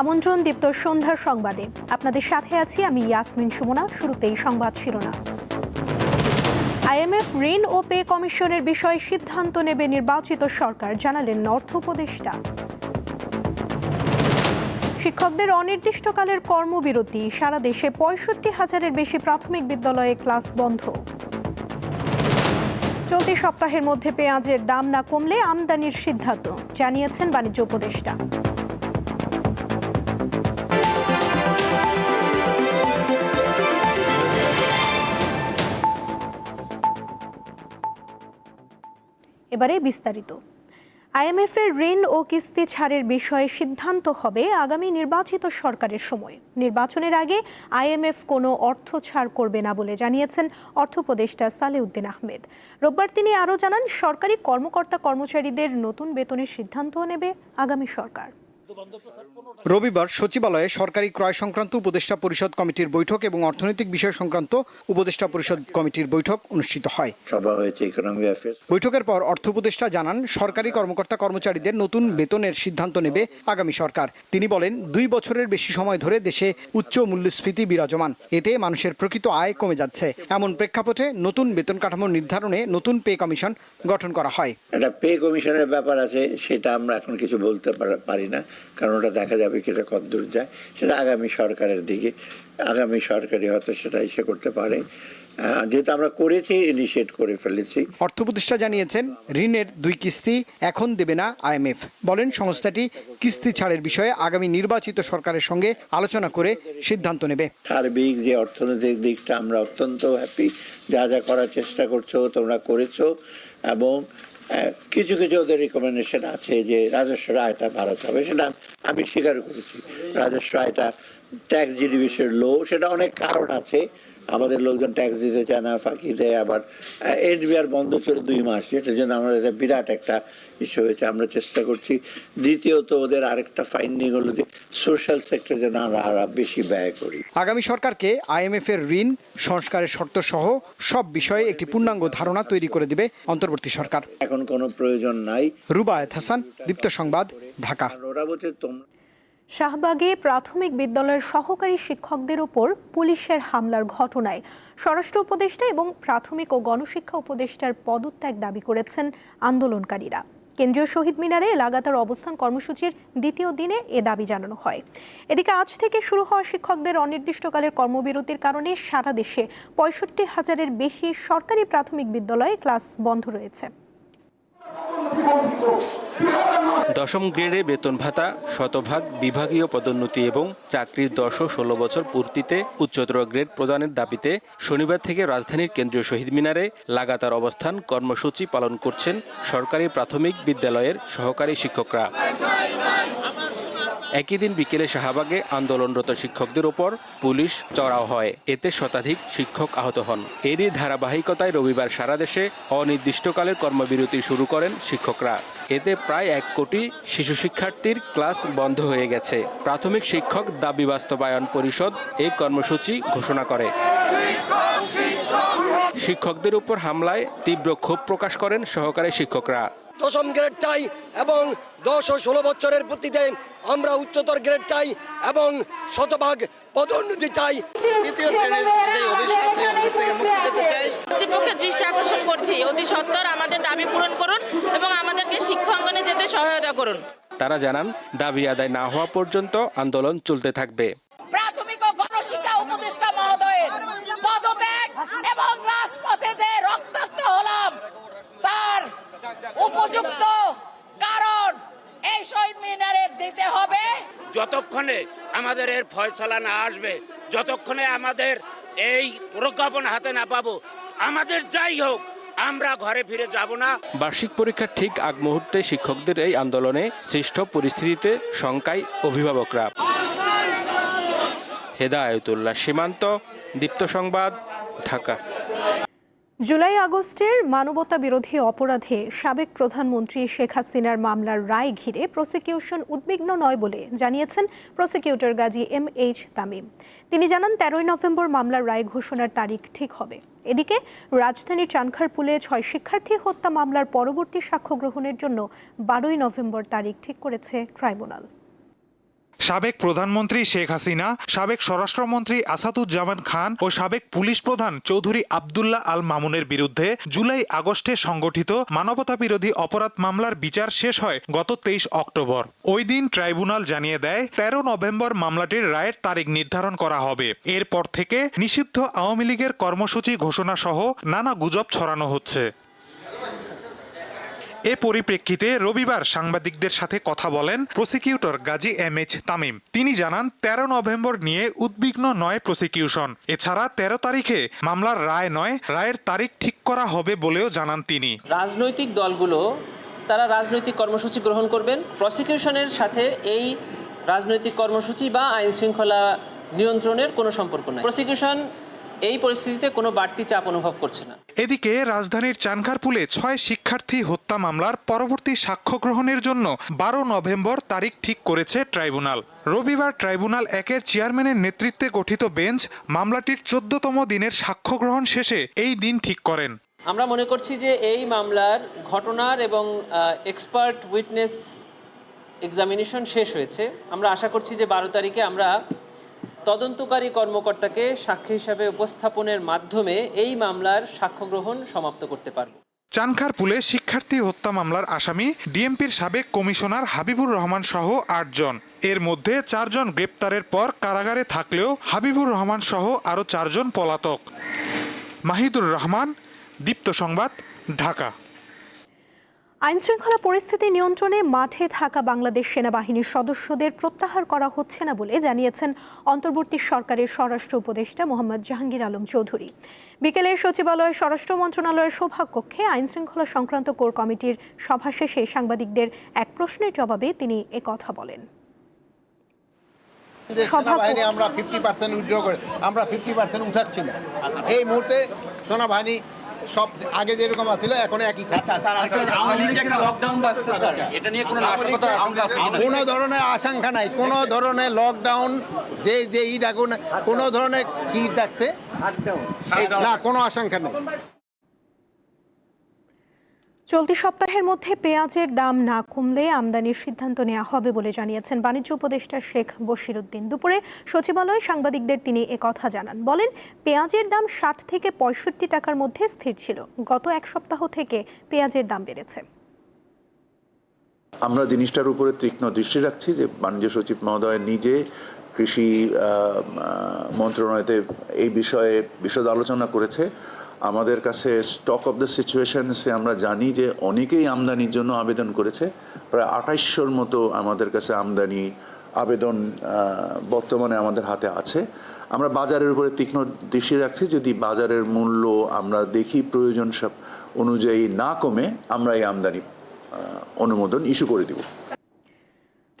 আমন্ত্রণ দীপ্ত সন্ধ্যার সংবাদে। আপনাদের সাথে আছি আমি ইয়াসমিন সুমনা, শুরুতেই সংবাদ শিরোনাম। আইএমএফ ঋণ ও পে কমিশনের বিষয়ে সিদ্ধান্ত নেবে নির্বাচিত সরকার, জানালেন অর্থ উপদেষ্টা। শিক্ষকদের অনির্দিষ্টকালের কর্মবিরতি, সারা দেশে পঁয়ষট্টি হাজারের বেশি প্রাথমিক বিদ্যালয়ে ক্লাস বন্ধ। চলতি সপ্তাহের মধ্যে পেঁয়াজের দাম না কমলে আমদানির সিদ্ধান্ত, জানিয়েছেন বাণিজ্য উপদেষ্টা। এবারে বিস্তারিত। আইএমএফ এর ঋণ ও কিস্তি ছাড়ের বিষয়ে সিদ্ধান্ত হবে আগামী নির্বাচিত সরকারের সময়। নির্বাচনের আগে আইএমএফ কোনো অর্থ ছাড় করবে না বলে জানিয়েছেন অর্থ উপদেষ্টা সালেউদ্দিন আহমেদ। রোববার তিনি আরও জানান, সরকারি কর্মকর্তা কর্মচারীদের নতুন বেতনের সিদ্ধান্ত নেবে আগামী সরকার। রবিবার সচিবালয়ে সরকারি ক্রয় সংক্রান্ত উপদেষ্টা পরিষদ কমিটির বৈঠক এবং অর্থনৈতিক বিষয় সংক্রান্ত উপদেষ্টা পরিষদ কমিটির বৈঠক অনুষ্ঠিত হয়। বৈঠকের পর অর্থ উপদেষ্টা জানান সরকারি কর্মকর্তা কর্মচারীদের নতুন বেতনের সিদ্ধান্ত নেবে আগামী সরকার। তিনি বলেন দুই বছরের বেশি সময় ধরে দেশে উচ্চ মূল্যস্ফীতি বিরাজমান। এতে মানুষের প্রকৃত আয় কমে যাচ্ছে। এমন প্রেক্ষাপটে নতুন বেতন কাঠামো নির্ধারণে নতুন পে কমিশন গঠন করা হয়। একটা পে কমিশনের ব্যাপার আছে সেটা আমরা এখন কিছু বলতে পারি না। কারণ ওটা দেখা যাবে কি এটা কতদূর যায়। সেটা আগামী সরকারের দিকে আগামী সরকারই হয়তো সেটা ইসে করতে পারে। যেহেতু আমরা করেছি ইনিশিয়েট করে ফেলেছি। অর্থ উপদেষ্টা জানিয়েছেন ঋণের দুই কিস্তি এখন দেবে না আইএমএফ বলেন সংস্থাটি কিস্তি ছাড়ের বিষয়ে আগামী নির্বাচিত সরকারের সঙ্গে আলোচনা করে সিদ্ধান্ত নেবে। সার্বিক যে অর্থনৈতিক দিকটা আমরা অত্যন্ত হ্যাপি যা যা করার চেষ্টা করছ তোমরা করেছ। এবং কিছু কিছু ওদের রিকমেন্ডেশন আছে যে রাজস্ব রায়টা ভারত হবে, সেটা আমি স্বীকার করেছি। রাজস্ব রায়টা ট্যাক্স জিডিপিসের লো সেটা অনেক কারণ আছে। আমাদের লোকজন ট্যাক্স দিতে চায় না ফাঁকি দেয় আবার। এনবিআর বন্ধ ছিল দুই মাস যেটার জন্য আমাদের এটা বিরাট একটা ইস্যু হয়েছে আমরা চেষ্টা করছি। দ্বিতীয়ত ওদের আরেকটা ফাইন্ডিং হলো যে সোশ্যাল সেক্টর যেন আমরা আরও বেশি ব্যয় করি। আগামী সরকারকে আইএমএফ এর ঋণ সংস্কারের শর্ত সহ সব বিষয়ে একটি পূর্ণাঙ্গ ধারণা তৈরি করে দেবে অন্তর্বর্তী সরকার। এখন কোনো প্রয়োজন নাই। রুবায়েত হাসান দীপ্ত সংবাদ ঢাকা। ওরা বলছে তোমরা শাহবাগে প্রাথমিক বিদ্যালয়ের সহকারী শিক্ষকদের ওপর পুলিশের হামলার ঘটনায় স্বরাষ্ট্র উপদেষ্টা এবং প্রাথমিক ও গণশিক্ষা উপদেষ্টার পদত্যাগ দাবি করেছেন আন্দোলনকারীরা। কেন্দ্রীয় শহীদ মিনারে লাগাতার অবস্থান কর্মসূচির দ্বিতীয় দিনে এ দাবি জানানো হয়। এদিকে আজ থেকে শুরু হওয়া শিক্ষকদের অনির্দিষ্টকালের কর্মবিরতির কারণে সারা দেশে পঁয়ষট্টি হাজারের বেশি সরকারি প্রাথমিক বিদ্যালয়ে ক্লাস বন্ধ রয়েছে। দশম গ্রেডে বেতন ভাতা, শতভাগ, বিভাগীয় পদোন্নতি এবং চাকরির দশ ও ষোলো বছর পূর্তিতে উচ্চতর গ্রেড প্রদানের দাবিতে শনিবার থেকে রাজধানীর কেন্দ্রীয় শহীদ মিনারে লাগাতার অবস্থান কর্মসূচি পালন করছেন সরকারি প্রাথমিক বিদ্যালয়ের সহকারী শিক্ষকরা। একই দিন বিকেলে শাহবাগে আন্দোলনরত শিক্ষকদের ওপর পুলিশ চড়াও হয়। এতে শতাধিক শিক্ষক আহত হন। এরই ধারাবাহিকতায় রবিবার সারা দেশে অনির্দিষ্টকালের কর্মবিরতি শুরু করেন শিক্ষকরা। এতে প্রায় এক কোটি শিশু শিক্ষার্থীর ক্লাস বন্ধ হয়ে গেছে। প্রাথমিক শিক্ষক দাবি বাস্তবায়ন পরিষদ এই কর্মসূচি ঘোষণা করে। শিক্ষকদের উপর হামলায় তীব্র ক্ষোভ প্রকাশ করেন সহকারী শিক্ষকরা। দশম গ্রেড চাই এবং দশ ও ষোলো বছরের ভিত্তিতে আমরা উচ্চতর গ্রেড চাই এবং শতভাগ পদোন্নতি চাই। তৃতীয় শ্রেণির যে অভিশাপ এই অভিশাপ থেকে মুক্তি পেতে চাই। কর্তৃপক্ষের দৃষ্টি আকর্ষণ করছি। অতি সত্বর আমাদের দাবি পূরণ করুন এবং আমাদেরকে শিক্ষাঙ্গনে যেতে সহায়তা করুন। তারা জানান দাবি আদায় না হওয়া পর্যন্ত আন্দোলন চলতে থাকবে। উপযুক্ত। কারণ এই শহীদ মিনারে দিতে হবে। যতক্ষণে আমাদের এর ফয়সলা না আসবে যতক্ষণে আমাদের এই প্রজ্ঞাপন হাতে না পাবো আমাদের যাই হোক আমরা ঘরে ফিরে যাব না। বার্ষিক পরীক্ষার ঠিক আগ মুহূর্তে শিক্ষকদের এই আন্দোলনে সৃষ্ট পরিস্থিতিতে শঙ্কায় অভিভাবকরা। হেদায়তুল্লাহ সীমান্ত দীপ্ত সংবাদ ঢাকা। জুলাই আগস্টের মানবতা বিরোধী অপরাধে সাবেক প্রধানমন্ত্রী শেখ হাসিনার মামলার রায় ঘিরে প্রসিকিউশন উদ্বিগ্ন নয় বলে জানিয়েছেন prosecutor Gazi M H Tamim. তিনি জানান, তেরোই নভেম্বর মামলার রায় ঘোষণার তারিখ ঠিক হবে। এদিকে রাজধানীর চানখারপুলে ছয় শিক্ষার্থী হত্যা মামলার পরবর্তী সাক্ষ্য গ্রহণের জন্য বারোই নভেম্বর তারিখ ঠিক করেছে ট্রাইব্যুনাল। সাবেক প্রধানমন্ত্রী শেখ হাসিনা, সাবেক স্বরাষ্ট্রমন্ত্রী আসাদুজ্জামান খান ও সাবেক পুলিশ প্রধান চৌধুরী আবদুল্লাহ আল মামুনের বিরুদ্ধে জুলাই আগস্টে সংগঠিত মানবতা বিরোধী অপরাধ মামলার বিচার শেষ হয় গত তেইশ অক্টোবর। ওই দিন ট্রাইব্যুনাল জানিয়ে দেয়, তেরো নভেম্বর মামলাটির রায়ের তারিখ নির্ধারণ করা হবে। এরপর থেকে নিষিদ্ধ আওয়ামী লীগের কর্মসূচি ঘোষণা সহ নানা গুজব ছড়ানো হচ্ছে। এ পরিপ্রেক্ষিতে রবিবার সাংবাদিকদের সাথে কথা বলেন prosecutor Gazi M H Tamim. তিনি জানান, তেরো নভেম্বর নিয়ে উদ্বিগ্ন নয় প্রসিকিউশন। এছাড়া তেরো তারিখে মামলার রায় নয়, রায়ের তারিখ ঠিক করা হবে বলেও জানান তিনি। রাজনৈতিক দলগুলো, তারা রাজনৈতিক কর্মসূচি গ্রহণ করবেন। প্রসিকিউশনের সাথে এই রাজনৈতিক কর্মসূচি বা আইন শৃঙ্খলা নিয়ন্ত্রণের কোনো সম্পর্ক নেই। প্রসিকিউশন এই পরিস্থিতিতে কোনো বাড়তি চাপ অনুভব করছে না। এদিকে রাজধানীর চানখারপুলে ছয় শিক্ষার্থী হত্যা মামলার পরবর্তী সাক্ষ্য গ্রহণের জন্য বারো নভেম্বর তারিখ ঠিক করেছে ট্রাইব্যুনাল। রবিবার ট্রাইব্যুনাল একের চেয়ারম্যানের নেতৃত্বে গঠিত বেঞ্চ মামলাটির চোদ্দতম দিনের সাক্ষ্য গ্রহণ শেষে এই দিন ঠিক করেন। আমরা মনে করছি যে এই মামলার ঘটনার এবং এক্সপার্ট উইটনেস এক্সামিনেশন শেষ হয়েছে। আমরা আশা করছি যে বারো তারিখে আমরা তদন্তকারী কর্মকর্তাকে সাক্ষী হিসাবে উপস্থাপনের মাধ্যমে এই মামলার সাক্ষ্য গ্রহণ সমাপ্ত করতে পারব। চানখারপুলে শিক্ষার্থী হত্যা মামলার আসামি ডিএমপির সাবেক কমিশনার হাবিবুর রহমান সহ আটজন। এর মধ্যে চারজন গ্রেপ্তারের পর কারাগারে থাকলেও হাবিবুর রহমান সহ আরও চারজন পলাতক। মাহিদুর রহমান, দীপ্ত সংবাদ, ঢাকা। আইনশৃঙ্খলা পরিস্থিতি নিয়ন্ত্রণে মাঠে থাকা বাংলাদেশ সেনাবাহিনীর সদস্যদের প্রত্যাহার করা হচ্ছে না বলে জানিয়েছেন অন্তর্বর্তী সরকারের স্বরাষ্ট্র উপদেষ্টা মোহাম্মদ জাহাঙ্গীর আলম চৌধুরী। বিকেলে সচিবালয় স্বরাষ্ট্র মন্ত্রণালয়ের সভাকক্ষে আইনশৃঙ্খলা সংক্রান্ত কোর কমিটির সভা শেষে সাংবাদিকদের এক প্রশ্নের জবাবে তিনি একথা বলেন। সেনাবাহিনী আমরা ফিফটি পার্সেন্ট উইথড্র করে আমরা ফিফটি পার্সেন্ট উঠাচ্ছি না। এই মুহূর্তে সেনাবাহিনী সব আগে যেরকম আছিল এখন একই কোন কোনো? ধরনের আশঙ্কা নাই। কোনো ধরনের লকডাউন যে যে ই ডাকুন কোনো ধরনের কি ডাকছে? না কোনো আশঙ্কা নেই। চলতি সপ্তাহের মধ্যে পেঁয়াজের দাম না কমলে আমদানির সিদ্ধান্ত নেওয়া হবে বলে জানিয়েছেন বাণিজ্য উপদেষ্টা শেখ বশিরুদ্দিন। দুপুরে সচিবালয়ে সাংবাদিকদের তিনি একথা জানান। বলেন, পেঁয়াজের দাম ষাট থেকে পঁয়ষট্টি টাকার মধ্যে স্থির ছিল। গত এক সপ্তাহ থেকে পেঁয়াজের দাম বেড়েছে। আমরা জিনিসটার উপরে তীক্ষ্ণ দৃষ্টি রাখছি যে বাণিজ্য সচিব মহোদয় নিজে কৃষি মন্ত্রণালয়তে এই বিষয়ে বিশদ আলোচনা করেছে। আমাদের কাছে স্টক অফ দ্য সিচুয়েশনসে আমরা জানি যে অনেকেই আমদানির জন্য আবেদন করেছে। প্রায় আঠাইশশোর মতো আমাদের কাছে আমদানি, আবেদন বর্তমানে আমাদের হাতে আছে। আমরা বাজারের উপরে তীক্ষ্ণ দৃষ্টি রাখছি। যদি বাজারের মূল্য আমরা দেখি প্রয়োজন সব অনুযায়ী না কমে, আমরা এই আমদানি অনুমোদন ইস্যু করে দিব।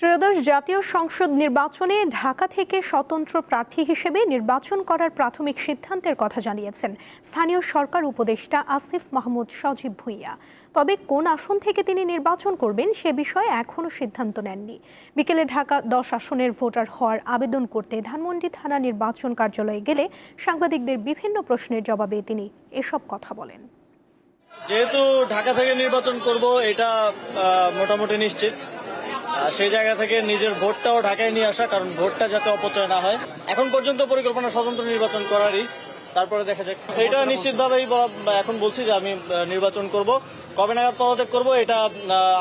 ত্রয়োদশ জাতীয় সংসদ নির্বাচনে ঢাকা থেকে স্বতন্ত্র প্রার্থী হিসেবে নির্বাচন করার প্রাথমিক সিদ্ধান্তের কথা জানিয়েছেন স্থানীয় সরকার উপদেষ্টা আসিফ মাহমুদ সজীব ভুইয়া। তবে কোন আসন থেকে তিনি নির্বাচন করবেন সে বিষয়ে এখনও সিদ্ধান্ত নেননি। বিকেলে ঢাকা দশ আসনের ভোটার হওয়ার আবেদন করতে ধানমন্ডি থানা নির্বাচন কার্যালয়ে গেলে সাংবাদিকদের বিভিন্ন প্রশ্নের জবাবে তিনি এসব কথা বলেন। যেহেতু ঢাকা থেকে নির্বাচন করব, এটা মোটামুটি নিশ্চিত। সেই জায়গা থেকে নিজের ভোটটাও ঢাকায় নিয়ে আসা কারণ ভোটটা যাতে অপচয় না হয়। এখন পর্যন্ত পরিকল্পনা স্বতন্ত্র নির্বাচন করারই তারপরে দেখা যাক। এটা নিশ্চিতভাবেই এখন বলছি যে আমি নির্বাচন করব। কবে নাগাদ পদত্যাগ করব এটা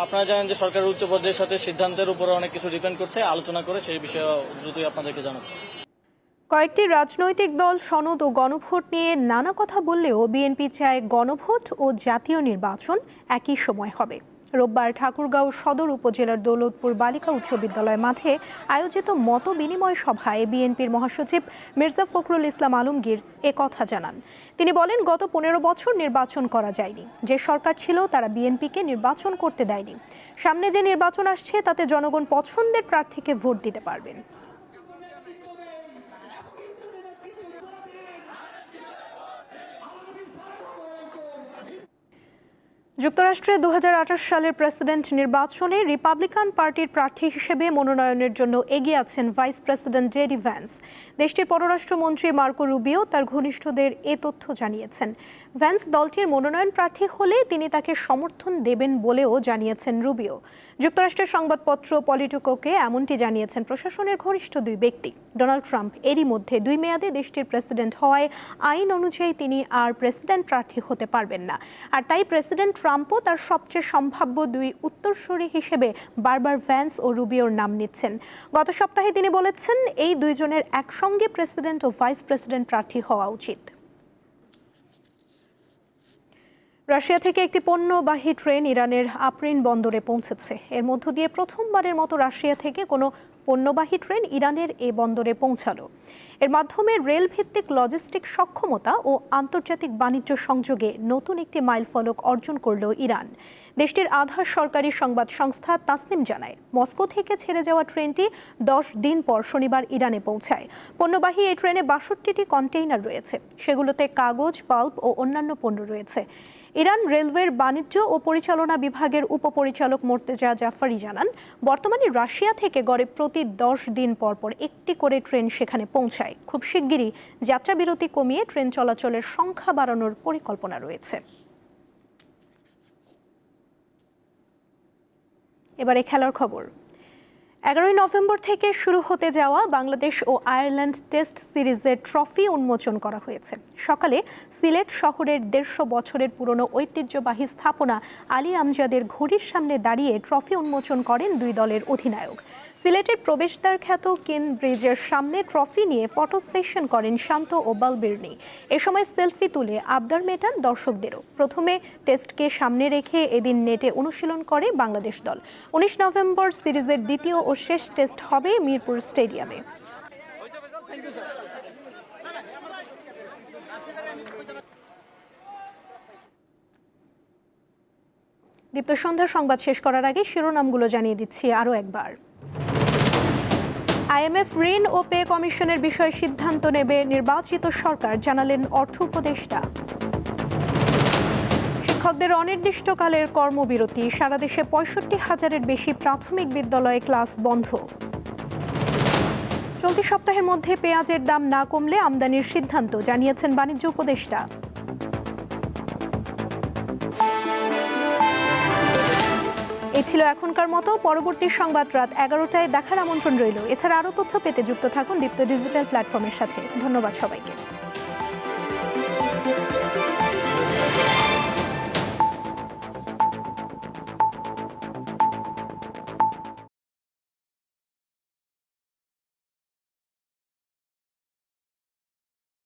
আপনারা জানেন যে সরকারের উচ্চ পর্যায়ের সাথে সিদ্ধান্তের উপরে অনেক কিছু ডিপেন্ড করছে। আলোচনা করে সেই বিষয়ে দ্রুতই আপনাদেরকে জানাব। কয়েকটি রাজনৈতিক দল সনদ ও গণভোট নিয়ে নানা কথা বললেও বিএনপি চায় গণভোট ও জাতীয় নির্বাচন একই সময় হবে। রোববার ঠাকুরগাঁও সদর উপজেলার দৌলতপুর বালিকা উচ্চ বিদ্যালয় মাঠে আয়োজিত মত বিনিময় সভায় বিএনপির মহাসচিব মির্জা ফখরুল ইসলাম আলমগীর কথা জানান। তিনি বলেন, গত পনেরো বছর নির্বাচন করা যায়নি। যে সরকার ছিল, তারা বিএনপিকে নির্বাচন করতে দেয়নি। সামনে যে নির্বাচন আসছে, তাতে জনগণ পছন্দের প্রার্থীকে ভোট দিতে পারবেন। যুক্তরাষ্ট্রে দু হাজার আঠারো সালের প্রেসিডেন্ট নির্বাচনে রিপাবলিকান পার্টির প্রার্থী হিসেবে মনোনয়নের জন্য এগিয়ে আছেন ভাইস প্রেসিডেন্ট জেডি ভ্যান্স। দেশটির পররাষ্ট্রমন্ত্রী মার্কো রুবিও তার ঘনিষ্ঠদের এ তথ্য জানিয়েছেন। ভ্যান্স দলটির মনোনয়ন প্রার্থী হলে তিনি তাকে সমর্থন দেবেন বলেও জানিয়েছেন রুবিও। যুক্তরাষ্ট্রের সংবাদপত্র পলিটিকোকে এমনটি জানিয়েছেন প্রশাসনের ঘনিষ্ঠ দুই ব্যক্তি। ডোনাল্ড ট্রাম্প এরই মধ্যে দুই মেয়াদে দেশটির প্রেসিডেন্ট হওয়ায় আইন অনুযায়ী তিনি আর প্রেসিডেন্ট প্রার্থী হতে পারবেন না। আর তাই প্রেসিডেন্ট ট্রাম্পও তার সবচেয়ে সম্ভাব্য দুই উত্তরসূরি হিসেবে বারবার ভ্যান্স ও রুবিওর নাম নিচ্ছেন। গত সপ্তাহে তিনি বলেছেন, এই দুইজনের একসঙ্গে প্রেসিডেন্ট ও ভাইস প্রেসিডেন্ট প্রার্থী হওয়া উচিত। রাশিয়া থেকে একটি পণ্যবাহী ট্রেন ইরানের আপ্রিন বন্দরে পৌঁছেছে। এর মধ্য দিয়ে প্রথমবারের মতো রাশিয়া থেকে কোনো পণ্যবাহী ট্রেন ইরানের এ বন্দরে পৌঁছালো। এর মাধ্যমে রেল ভিত্তিক লজিস্টিক সক্ষমতা ও আন্তর্জাতিক বাণিজ্য সংযোগে নতুন একটি মাইলফলক অর্জন করল ইরান। দেশটির আধার সরকারি সংবাদ সংস্থা তাসনিম জানায়, মস্কো থেকে ছেড়ে যাওয়া ট্রেনটি দশ দিন পর শনিবার ইরানে পৌঁছায়। পণ্যবাহী এই ট্রেনে বাষট্টিটি কন্টেইনার রয়েছে, সেগুলোতে কাগজ পাল্প ও অন্যান্য পণ্য রয়েছে। ইরান রেলওয়ের বাণিজ্য ও পরিচালনা বিভাগের উপপরিচালক মোর্তেজা জাফারি জানান, বর্তমানে রাশিয়া থেকে গড়ে প্রতি দশ দিন পর পর একটি করে ট্রেন সেখানে পৌঁছায়। খুব শিগগিরই যাত্রাবিরতি কমিয়ে ট্রেন চলাচলের সংখ্যা বাড়ানোর পরিকল্পনা রয়েছে। এবারে খেলার খবর। এগারোই নভেম্বর থেকে শুরু হতে যাওয়া বাংলাদেশ ও আয়ারল্যান্ড টেস্ট সিরিজের ট্রফি উন্মোচন করা হয়েছে। সকালে সিলেট শহরের দেড়শো বছরের পুরনো ঐতিহ্যবাহী স্থাপনা আলী আমজাদের ঘড়ির সামনে দাঁড়িয়ে ট্রফি উন্মোচন করেন দুই দলের অধিনায়ক। সিলেটের প্রবেশদ্বার খ্যাত কেন ব্রিজের সামনে ট্রফি নিয়ে ফটো সেশন করেন শান্ত ও বালবিরনি এ সময় সেলফি তুলে আবদার মেটান দর্শকদেরও। প্রথমে টেস্টকে সামনে রেখে এদিন নেটে অনুশীলন করে বাংলাদেশ দল। উনিশ নভেম্বর সিরিজের দ্বিতীয় ও শেষ টেস্ট হবে মিরপুর স্টেডিয়ামে। দীপ্ত সন্ধ্যার সংবাদ শেষ করার আগে শিরোনামগুলো জানিয়ে দিচ্ছি আরও একবার। আইএমএফ ঋণ ও পে কমিশনের বিষয়ে সিদ্ধান্ত নেবে নির্বাচিত সরকার, জানালেন অর্থ উপদেষ্টা। শিক্ষকদের অনির্দিষ্টকালের কর্মবিরতি, সারা দেশে পঁয়ষট্টি হাজারের বেশি প্রাথমিক বিদ্যালয়ে ক্লাস বন্ধ। চলতি সপ্তাহের মধ্যে পেঁয়াজের দাম না কমলে আমদানির সিদ্ধান্ত, জানিয়েছেন বাণিজ্য উপদেষ্টা। ছিল এখনকার মতো। পরবর্তী সংবাদ রাত এগারোটায় দেখার আমন্ত্রণ রইল। এছাড়া আরও তথ্য পেতে যুক্ত থাকুন দীপ্ত ডিজিটাল প্ল্যাটফর্মের সাথে। ধন্যবাদ সবাইকে।